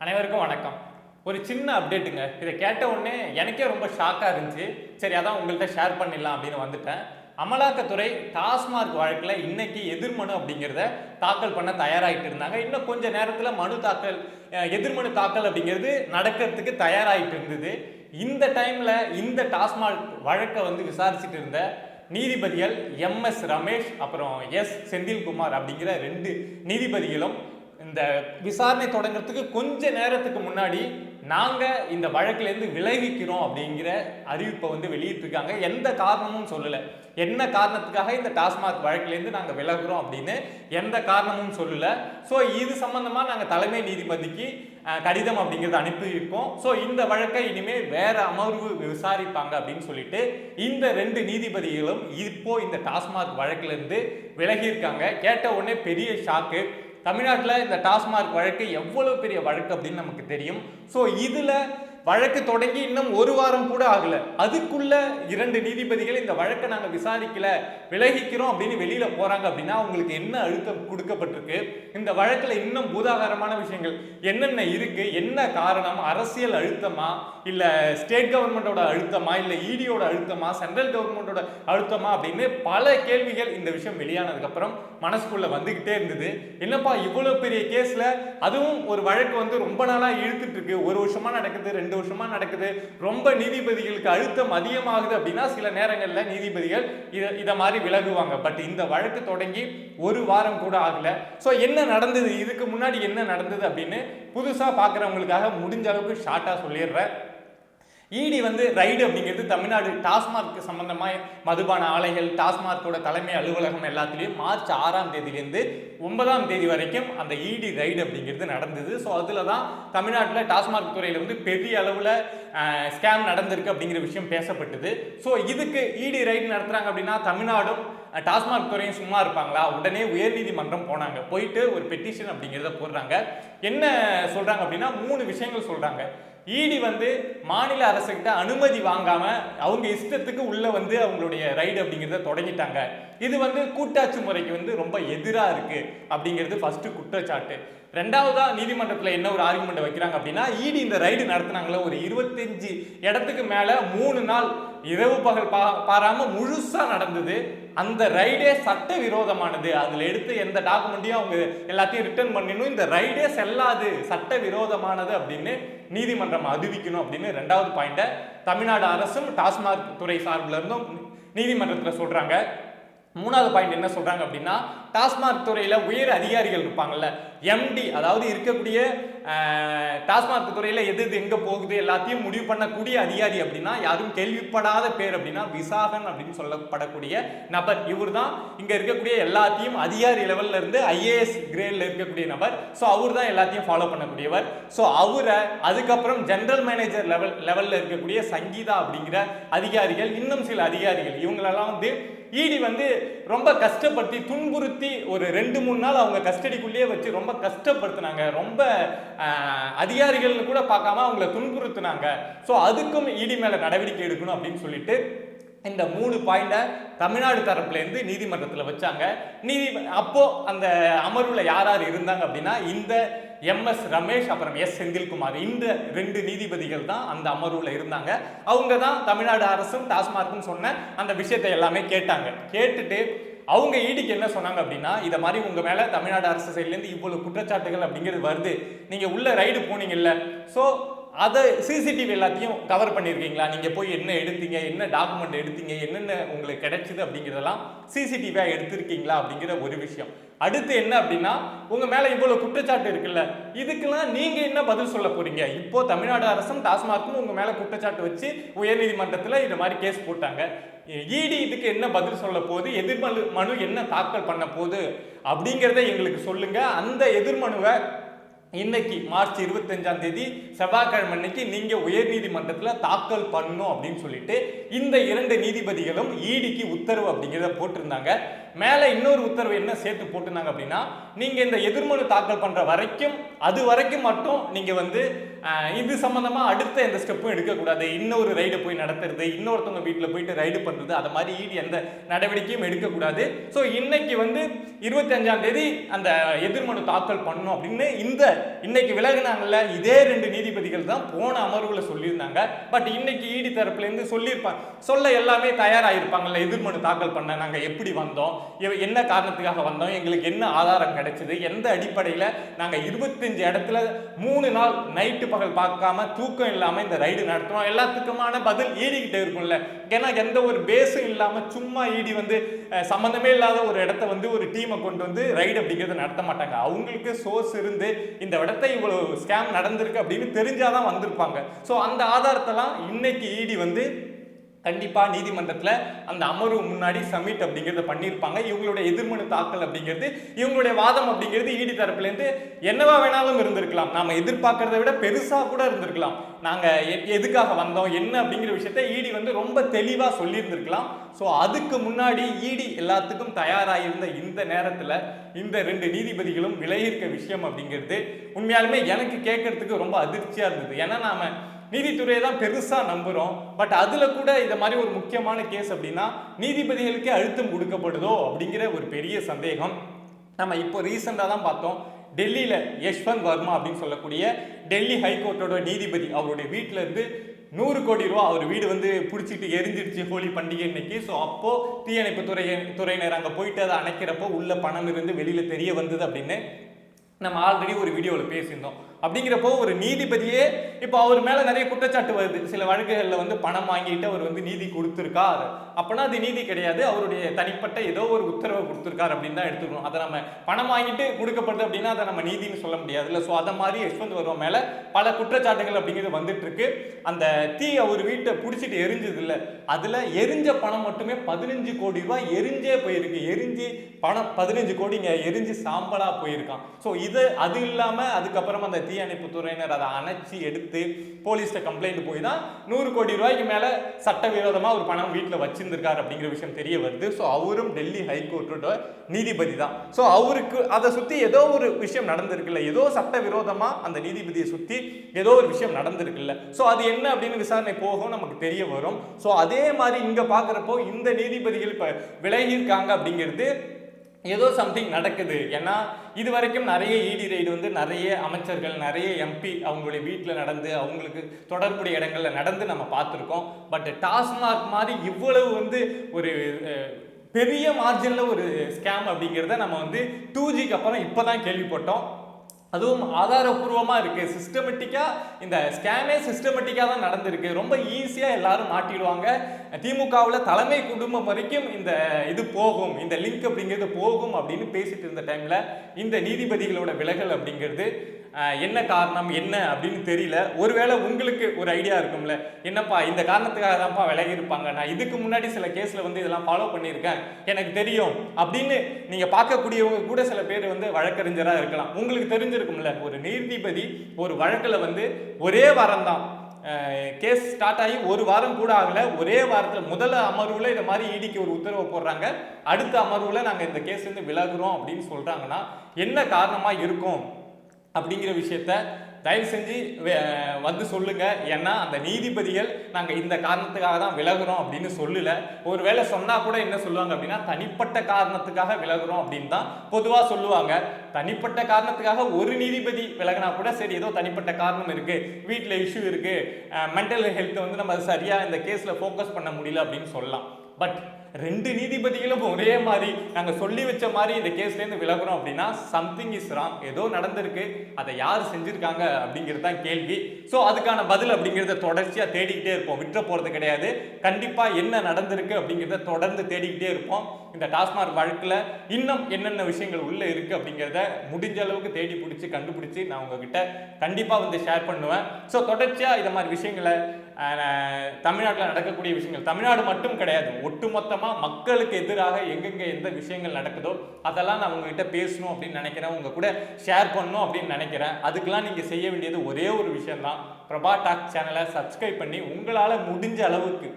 அனைவருக்கும் வணக்கம். ஒரு சின்ன அப்டேட்டுங்க இதை கேட்ட உடனே எனக்கே ரொம்ப ஷாக்காக இருந்துச்சு. சரி அதான் உங்கள்கிட்ட ஷேர் பண்ணிடலாம் அப்படின்னு வந்துட்டேன். அமலாக்கத்துறை டாஸ்மார்க் வழக்கில் இன்னைக்கு எதிர்மனு அப்படிங்கிறத தாக்கல் பண்ண தயாராகிட்டு இருந்தாங்க. இன்னும் கொஞ்ச நேரத்தில் மனு தாக்கல் எதிர்மனு தாக்கல் அப்படிங்கிறது நடக்கிறதுக்கு தயாராகிட்டு இருந்தது. இந்த டைமில் இந்த டாஸ்மார்க் வழக்கை வந்து விசாரிச்சுட்டு இருந்த நீதிபதிகள் எம் எஸ் ரமேஷ் அப்புறம் எஸ் செந்தில்குமார் அப்படிங்கிற ரெண்டு நீதிபதிகளும் இந்த விசாரணை தொடங்குறதுக்கு கொஞ்ச நேரத்துக்கு முன்னாடி நாங்கள் இந்த வழக்கிலேருந்து விலகிக்கிறோம் அப்படிங்கிற அறிவிப்பை வந்து வெளியிட்டிருக்காங்க. எந்த காரணமும் சொல்லலை. என்ன காரணத்துக்காக இந்த டாஸ்மாக் வழக்கிலேருந்து நாங்கள் விலகுறோம் அப்படின்னு எந்த காரணமும் சொல்லலை. ஸோ இது சம்மந்தமாக நாங்கள் தலைமை நீதிபதிக்கு கடிதம் அப்படிங்கிறத அனுப்பியிருக்கோம். ஸோ இந்த வழக்கை இனிமேல் வேற அமர்வு விசாரிப்பாங்க அப்படின்னு சொல்லிட்டு இந்த ரெண்டு நீதிபதிகளும் இப்போ இந்த டாஸ்மாக் வழக்கிலேருந்து விலகியிருக்காங்க. கேட்ட உடனே பெரிய ஷாக்கு தமிழ்நாட்டில் இந்த டாஸ்மார்க் வழக்கு எவ்வளோ பெரிய வழக்கு அப்படின்னு நமக்கு தெரியும். ஸோ இதில் வழக்கு தொடங்கி இன்னும் ஒரு வாரம் கூட ஆகல. அதுக்குள்ள இரண்டு நீதிபதிகள் இந்த வழக்கை நாங்கள் விசாரிக்கல விலகிக்கிறோம் அப்படின்னு வெளியில போறாங்க அப்படின்னா அவங்களுக்கு என்ன அழுத்தம் கொடுக்கப்பட்டிருக்கு? இந்த வழக்குல இன்னும் பூதாகாரமான விஷயங்கள் என்னென்ன இருக்கு? என்ன காரணம்? அரசியல் அழுத்தமா? இல்ல ஸ்டேட் கவர்மெண்டோட அழுத்தமா? இல்ல இடியோட அழுத்தமா? சென்ட்ரல் கவர்மெண்டோட அழுத்தமா? அப்படின்னு பல கேள்விகள் இந்த விஷயம் வெளியானதுக்கு அப்புறம் மனசுக்குள்ள வந்துக்கிட்டே இருந்தது. என்னப்பா இவ்வளோ பெரிய கேஸில்? அதுவும் ஒரு வழக்கு வந்து ரொம்ப நாளாக இழுத்துட்டு இருக்கு. ஒரு வருஷமா நடக்குது ரெண்டு வருஷமா நடக்குது. ரொம்ப நீதிபதிகளுக்கு அழுத்தம் அதிகமாகுது அப்படின்னா சில நேரங்களில் நீதிபதிகள் இதை இதை மாதிரி விலகுவாங்க. பட் இந்த வழக்கு தொடங்கி ஒரு வாரம் கூட ஆகல. ஸோ என்ன நடந்தது? இதுக்கு முன்னாடி என்ன நடந்தது அப்படின்னு புதுசாக பார்க்குறவங்களுக்காக முடிஞ்ச அளவுக்கு ஷார்ட்டாக சொல்லிடுறேன். இடி வந்து ரைடு அப்படிங்கிறது தமிழ்நாடு டாஸ்மார்க் சம்பந்தமாக மதுபான ஆலைகள் டாஸ்மார்க்கோட தலைமை அலுவலகம் எல்லாத்துலேயும் மார்ச் ஆறாம் தேதியிலேருந்து ஒன்பதாம் தேதி வரைக்கும் அந்த இடி ரைடு அப்படிங்கிறது நடந்தது. ஸோ அதில் தான் தமிழ்நாட்டில் டாஸ்மார்க் துறையில் வந்து பெரிய அளவில் ஸ்கேம் நடந்திருக்கு அப்படிங்கிற விஷயம் பேசப்பட்டது. ஸோ இதுக்கு இடி ரைடு நடத்துகிறாங்க அப்படின்னா தமிழ்நாடும் டாஸ்மாக் துறையும் சும்மா இருப்பாங்களா? உடனே உயர்நீதிமன்றம் போனாங்க. போயிட்டு ஒரு பெட்டிஷன் அப்படிங்கிறத போடுறாங்க. என்ன சொல்கிறாங்க அப்படின்னா மூணு விஷயங்கள் சொல்கிறாங்க இடி வந்து மாநில அரசுகிட்ட அனுமதி வாங்காம அவங்க இஷ்டத்துக்கு உள்ள வந்து அவங்களுடைய ரைடு அப்படிங்கிறத தொடங்கிட்டாங்க. இது வந்து கூட்டாட்சி முறைக்கு வந்து ரொம்ப எதிராக இருக்கு அப்படிங்கிறது ஃபர்ஸ்ட் குற்றச்சாட்டு. ரெண்டாவதா நீதிமன்றத்தில் என்ன ஒரு ஆர்குமெண்ட் வைக்கிறாங்க அப்படின்னா இடி இந்த ரைடு நடத்துனாங்களே ஒரு இருபத்தஞ்சு இடத்துக்கு மேல மூணு நாள் இரவு பகல் பா பாராம முழுசா நடந்தது. அந்த ரைடே சட்ட விரோதமானது அதுல எடுத்து எந்த டாக்குமெண்ட்டையும் அவங்க எல்லாத்தையும் ரிட்டர்ன் பண்ணிடணும். இந்த ரைடே செல்லாது சட்ட விரோதமானது அப்படின்னு நீதிமன்றம் அறிவிக்கணும் அப்படின்னு ரெண்டாவது பாயிண்ட தமிழ்நாடு அரசும் டாஸ்மாக் துறை சார்பில் இருந்தும் நீதிமன்றத்தில் சொல்றாங்க. மூணாவது பாயிண்ட் என்ன சொல்றாங்க அப்படின்னா டாஸ்மாக் துறையில உயர் அதிகாரிகள் இருப்பாங்கல்ல எம்டி அதாவது இருக்கக்கூடிய டாஸ்மாக் துறையில் எது எது எங்கே போகுது எல்லாத்தையும் முடிவு பண்ணக்கூடிய அதிகாரி அப்படின்னா யாரும் கேள்விப்படாத பேர் அப்படின்னா விசாகன் அப்படின்னு சொல்லப்படக்கூடிய நபர். இவர் தான் இங்கே இருக்கக்கூடிய எல்லாத்தையும் அதிகாரி லெவல்ல இருந்து ஐஏஎஸ் கிரேடில் இருக்கக்கூடிய நபர். ஸோ அவர் தான் எல்லாத்தையும் ஃபாலோ பண்ணக்கூடியவர். ஸோ அவரை அதுக்கப்புறம் ஜென்ரல் மேனேஜர் லெவல் லெவலில் இருக்கக்கூடிய சங்கீதா அப்படிங்கிற அதிகாரிகள் இன்னும் சில அதிகாரிகள் இவங்களெல்லாம் வந்து இடி வந்து ரொம்ப கஷ்டப்படுத்தி துன்புறுத்தி ஒரு ரெண்டு மூணு நாள் அவங்க கஸ்டடிக்குள்ளேயே வச்சு ரொம்ப கஷ்டப்படுத்தினாங்க. ரொம்ப அதிகாரிகள்னு கூட பார்க்காம அவங்கள துன்புறுத்தினாங்க. ஸோ அதுக்கும் இடி மேலே நடவடிக்கை எடுக்கணும் அப்படின்னு சொல்லிட்டு இந்த மூணு பாயிண்ட்டை தமிழ்நாடு தரப்புலேருந்து நீதிமன்றத்தில் வச்சாங்க. நீதி அப்போ அந்த அமர்வில் யார் யார் இருந்தாங்க அப்படின்னா இந்த எம் எஸ் ரமேஷ் அப்புறம் எஸ் செந்தில்குமார். இந்த ரெண்டு நீதிபதிகள் தான் அந்த அமர்வில் இருந்தாங்க. அவங்க தான் தமிழ்நாடு அரசும் டாஸ்மார்க்கும் சொன்ன அந்த விஷயத்தை எல்லாமே கேட்டாங்க. கேட்டுட்டு அவங்க ஈடிக்கு என்ன சொன்னாங்க அப்படின்னா இதை மாதிரி உங்கள் மேலே தமிழ்நாடு அரசு சைட்லேருந்து இவ்வளோ குற்றச்சாட்டுகள் அப்படிங்கிறது வருது. நீங்கள் உள்ள ரைடு போனீங்கல்ல. ஸோ அதை சிசிடிவி எல்லாத்தையும் கவர் பண்ணியிருக்கீங்களா? நீங்கள் போய் என்ன எடுத்தீங்க என்ன டாக்குமெண்ட் எடுத்தீங்க என்னென்ன உங்களுக்கு கிடைச்சிது அப்படிங்கிறதெல்லாம் சிசிடிவியாக எடுத்திருக்கீங்களா அப்படிங்கிற ஒரு விஷயம். அடுத்து என்ன அப்படின்னா உங்கள் மேலே இவ்வளோ குற்றச்சாட்டு இருக்குல்ல இதுக்கெல்லாம் நீங்கள் என்ன பதில் சொல்ல போகிறீங்க இப்போ தமிழ்நாடு அரசும் டாஸ்மார்க்கும் உங்கள் மேலே குற்றச்சாட்டு வச்சு உயர்நீதிமன்றத்தில் இந்த மாதிரி கேஸ் போட்டாங்க. இடி இதுக்கு என்ன பதில் சொல்ல போகுது? எதிர்மனு மனு என்ன தாக்கல் பண்ண போகுது? அப்படிங்கிறத எங்களுக்கு சொல்லுங்கள் அந்த எதிர்மனுவை இன்னைக்கு மார்ச் இருபத்தஞ்சாம் தேதி செவ்வாய்க்கிழமை அன்னைக்கு நீங்க உயர்நீதிமன்றத்தில் தாக்கல் பண்ணணும் அப்படின்னு சொல்லிட்டு இந்த இரண்டு நீதிபதிகளும் ஈடிக்கு உத்தரவு அப்படிங்கிறத போட்டிருந்தாங்க. மேலே இன்னொரு உத்தரவு என்ன சேர்த்து போட்டுனாங்க அப்படின்னா நீங்கள் இந்த எதிர்மனு தாக்கல் பண்ணுற வரைக்கும் அது வரைக்கும் மட்டும் நீங்கள் வந்து இது சம்மந்தமாக அடுத்த எந்த ஸ்டெப்பும் எடுக்கக்கூடாது. இன்னொரு ரைடு போய் நடத்துறது இன்னொருத்தவங்க வீட்டில் போயிட்டு ரைடு பண்ணுறது அது மாதிரி ஈடு எந்த நடவடிக்கையும் எடுக்கக்கூடாது. ஸோ இன்னைக்கு வந்து இருபத்தஞ்சாம் தேதி அந்த எதிர்மனு தாக்கல் பண்ணணும் அப்படின்னு இந்த இன்னைக்கு விலகுனாங்கல்ல இதே ரெண்டு நீதிபதிகள் தான் போன அமர்வில் சொல்லியிருந்தாங்க. பட் இன்னைக்கு ஈடி தரப்புலேருந்து சொல்லியிருப்பாங்க சொல்ல எல்லாமே தயாராகிருப்பாங்கல்ல எதிர்மனு தாக்கல் பண்ண நாங்கள் எப்படி வந்தோம்? என்ன காரணத்துக்காக வந்தோம்? எங்களுக்கு என்ன ஆதாரம் கிடைச்சது? எந்த அடிப்படையில் நாங்கள் இருபத்தஞ்சு இடத்துல மூணு நாள் நைட்டு பகல் பார்க்காம தூக்கம் இல்லாமல் இந்த ரைடு நடத்துவோம் எல்லாத்துக்குமான பதில் ஏறிக்கிட்டே இருக்கும்ல. ஏன்னா எந்த ஒரு பேஸும் இல்லாமல் சும்மா ஈடி வந்து சம்மந்தமே இல்லாத ஒரு இடத்த வந்து ஒரு டீமை கொண்டு வந்து ரைடு அப்படிங்கிறத நடத்த மாட்டாங்க. அவங்களுக்கு சோர்ஸ் இருந்து இந்த இடத்த இவ்வளோ ஸ்கேம் நடந்திருக்கு அப்படின்னு தெரிஞ்சாதான் வந்திருப்பாங்க. ஸோ அந்த ஆதாரத்தெல்லாம் இன்னைக்கு ஈடி வந்து கண்டிப்பாக நீதிமன்றத்தில் அந்த அமர்வு முன்னாடி சமிட் அப்படிங்கிறத பண்ணியிருப்பாங்க இவங்களுடைய எதிர்மனு தாக்கல் அப்படிங்கிறது இவங்களுடைய வாதம் அப்படிங்கிறது ஈடி தரப்புலேருந்து என்னவா வேணாலும் இருந்திருக்கலாம். நாம் எதிர்பார்க்கறத விட பெருசாக கூட இருந்திருக்கலாம். நாங்கள் எதுக்காக வந்தோம் என்ன அப்படிங்கிற விஷயத்த ஈடி வந்து ரொம்ப தெளிவாக சொல்லியிருந்திருக்கலாம். ஸோ அதுக்கு முன்னாடி ஈடி எல்லாத்துக்கும் தயாராகிருந்த இந்த நேரத்தில் இந்த ரெண்டு நீதிபதிகளும் விலகியிருக்க விஷயம் அப்படிங்கிறது உண்மையாலுமே எனக்கு கேட்கறதுக்கு ரொம்ப அதிர்ச்சியாக இருந்தது. ஏன்னா நாம நீதித்துறையை தான் பெருசாக நம்புகிறோம் பட் அதில் கூட இந்த மாதிரி ஒரு முக்கியமான கேஸ் அப்படின்னா நீதிபதிகளுக்கே அழுத்தம் கொடுக்கப்படுதோ அப்படிங்கிற ஒரு பெரிய சந்தேகம். நம்ம இப்போ ரீசெண்டாக தான் பார்த்தோம் டெல்லியில் யஷ்வந்த் வர்மா அப்படின்னு சொல்லக்கூடிய டெல்லி ஹைகோர்ட்டோட நீதிபதி அவருடைய வீட்டிலேருந்து இருந்து நூறு கோடி ரூபா அவர் வீடு வந்து பிடிச்சிட்டு எரிஞ்சிடுச்சு ஹோலி பண்டிகை இன்னைக்கு ஸோ அப்போது தீயணைப்பு துறை துறையினர் அங்கே போயிட்டு அதை அணைக்கிறப்போ உள்ள பணம் இருந்து வெளியில் தெரிய வந்தது அப்படின்னு நம்ம ஆல்ரெடி ஒரு வீடியோவில் பேசியிருந்தோம். அப்படிங்கிறப்போ ஒரு நீதிபதியே இப்போ அவர் மேலே நிறைய குற்றச்சாட்டு வருது. சில வழக்குகளில் வந்து பணம் வாங்கிட்டு அவர் வந்து நீதி கொடுத்துருக்கார். அப்போனா அது நீதி கிடையாது. அவருடைய தனிப்பட்ட ஏதோ ஒரு உத்தரவை கொடுத்துருக்காரு அப்படின்னு தான் எடுத்துக்கணும். அதை நம்ம பணம் வாங்கிட்டு கொடுக்கப்படுது அப்படின்னா அதை நம்ம நீதின்னு சொல்ல முடியாது. இல்லை ஸோ அதை மாதிரி யஷ்வந்த் வருவோம் மேலே பல குற்றச்சாட்டுகள் அப்படிங்கிறது வந்துட்டு இருக்கு அந்த தீ அவர் வீட்டை பிடிச்சிட்டு எரிஞ்சது இல்லை. அதில் எரிஞ்ச பணம் மட்டுமே பதினஞ்சு கோடி ரூபாய் எரிஞ்சே போயிருக்கு. எரிஞ்சு பணம் பதினஞ்சு கோடிங்க எரிஞ்சு சாம்பலாக போயிருக்கான். ஸோ இது அது இல்லாமல் அதுக்கப்புறம் அந்த தீயணைப்பு துறையினர் அதை அணைச்சி எடுத்து போலீஸ்ட்ட கம்ப்ளைண்ட் போய் தான் நூறு கோடி ரூபாய்க்கு மேலே சட்டவிரோதமாக ஒரு பணம் வீட்டில் வச்சிருந்திருக்காரு அப்படிங்கிற விஷயம் தெரிய வருது. ஸோ அவரும் டெல்லி ஹைகோர்ட்டோட நீதிபதி தான். ஸோ அவருக்கு அதை சுற்றி ஏதோ ஒரு விஷயம் நடந்திருக்குல்ல. ஏதோ சட்டவிரோதமாக அந்த நீதிபதியை சுற்றி ஏதோ ஒரு விஷயம் நடந்திருக்குல்ல. ஸோ அது என்ன அப்படின்னு விசாரணை போகும் நமக்கு தெரிய வரும். ஸோ அதே மாதிரி இங்கே பார்க்குறப்போ இந்த நீதிபதிகள் இப்போ விலகியிருக்காங்க அப்படிங்கிறது ஏதோ சம்திங் நடக்குது. ஏன்னா இது வரைக்கும் நிறைய இடி ரைடு வந்து நிறைய அமைச்சர்கள் நிறைய எம்பி அவங்களுடைய வீட்டில் நடந்து அவங்களுக்கு தொடர்புடைய இடங்களில் நடந்து நம்ம பார்த்துருக்கோம். பட் டாஸ்மாக் மாதிரி இவ்வளவு வந்து ஒரு பெரிய மார்ஜினில் ஒரு ஸ்கேம் அப்படிங்கிறத நம்ம வந்து டூ ஜிக்கு அப்புறம் இப்போ தான் கேள்விப்பட்டோம். அதுவும் ஆதாரபூர்வமாக இருக்குது சிஸ்டமெட்டிக்காக இந்த ஸ்கேமே சிஸ்டமெட்டிக்காக தான் நடந்திருக்கு. ரொம்ப ஈஸியாக எல்லாரும் மாட்டிடுவாங்க. திமுகவில் தலைமை குடும்பம் வரைக்கும் இந்த இது போகும். இந்த லிங்க் அப்படிங்கிறது போகும் அப்படின்னு பேசிட்டு இருந்த டைமில் இந்த நீதிபதிகளோட விலகல் அப்படிங்கிறது என்ன காரணம் என்ன அப்படின்னு தெரியல. ஒருவேளை உங்களுக்கு ஒரு ஐடியா இருக்கும்ல. என்னப்பா இந்த காரணத்துக்காக தான்ப்பா விலகி இருப்பாங்க. நான் இதுக்கு முன்னாடி சில கேஸில் வந்து இதெல்லாம் ஃபாலோ பண்ணியிருக்கேன். எனக்கு தெரியும் அப்படின்னு நீங்கள் பார்க்கக்கூடியவங்க கூட சில பேர் வந்து வழக்கறிஞராக இருக்கலாம். உங்களுக்கு தெரிஞ்சிருக்கும்ல ஒரு நீதிபதி ஒரு வழக்கில் வந்து ஒரே வாரம் தான் கேஸ் ஸ்டார்ட் ஆகி ஒரு வாரம் கூட ஆகல. ஒரே வாரத்தில் முதல் அமர்வில் இந்த மாதிரி இடிக்கு ஒரு உத்தரவு போடுறாங்க. அடுத்த அமர்வில் நாங்கள் இந்த கேஸ்லேருந்து விலகுறோம் அப்படின்னு சொல்கிறாங்கன்னா என்ன காரணமாக இருக்கும்? அப்படிங்கிற விஷயத்த தயவு செஞ்சு வே- வந்து சொல்லுங்க. ஏன்னா அந்த நீதிபதிகள் நாங்கள் இந்த காரணத்துக்காக தான் விலகுறோம் அப்படின்னு சொல்லல. ஒருவேளை சொன்னா கூட என்ன சொல்லுவாங்க அப்படின்னா தனிப்பட்ட காரணத்துக்காக விலகுறோம் அப்படின்னு தான் பொதுவாக சொல்லுவாங்க. தனிப்பட்ட காரணத்துக்காக ஒரு நீதிபதி விலகினா கூட சரி ஏதோ தனிப்பட்ட காரணம் இருக்கு. வீட்டில் இஷ்யூ இருக்கு. மென்டல் ஹெல்த் வந்து நம்ம சரியா இந்த கேஸில் ஃபோக்கஸ் பண்ண முடியல அப்படின்னு சொல்லலாம். பட் ரெண்டு நீதிபதிகளும் ஒரே மாதிரி நாங்கள் சொல்லி வச்ச மாதிரி இந்த கேஸ்லேருந்து விலகுறோம் அப்படின்னா சம்திங் இஸ் ராங் ஏதோ நடந்திருக்கு. அதை யார் செஞ்சுருக்காங்க அப்படிங்கிறது தான் கேள்வி. ஸோ அதுக்கான பதில் அப்படிங்கிறத தொடர்ச்சியாக தேடிக்கிட்டே இருப்போம். விட்டுற போகிறது கிடையாது. கண்டிப்பாக என்ன நடந்திருக்கு அப்படிங்கிறத தொடர்ந்து தேடிக்கிட்டே இருப்போம். இந்த டாஸ்மாக் வழக்கில் இன்னும் என்னென்ன விஷயங்கள் உள்ளே இருக்கு அப்படிங்கிறத முடிஞ்ச அளவுக்கு தேடி பிடிச்சி கண்டுபிடிச்சி நான் உங்ககிட்ட கண்டிப்பாக வந்து ஷேர் பண்ணுவேன். ஸோ தொடர்ச்சியாக இந்த மாதிரி விஷயங்களை தமிழ்நாட்டில் நடக்கக்கூடிய விஷயங்கள் தமிழ்நாடு மட்டும் கிடையாது. ஒட்டுமொத்தமாக மக்களுக்கு எதிராக எங்கெங்கே எந்த விஷயங்கள் நடக்குதோ அதெல்லாம் நான் உங்ககிட்ட பேசணும் அப்படின்னு நினைக்கிறேன். உங்கள் கூட ஷேர் பண்ணணும் அப்படின்னு நினைக்கிறேன். அதுக்கெலாம் நீங்கள் செய்ய வேண்டியது ஒரே ஒரு விஷயம் தான் பிரபா டாக் சேனலை சப்ஸ்கிரைப் பண்ணி உங்களால் முடிஞ்ச அளவுக்கு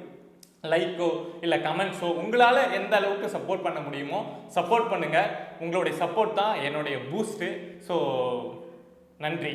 லைக்கோ இல்லை கமெண்ட்ஸோ உங்களால் எந்த அளவுக்கு சப்போர்ட் பண்ண முடியுமோ சப்போர்ட் பண்ணுங்கள் உங்களுடைய சப்போர்ட் தான் என்னுடைய பூஸ்ட்டு ஸோ நன்றி.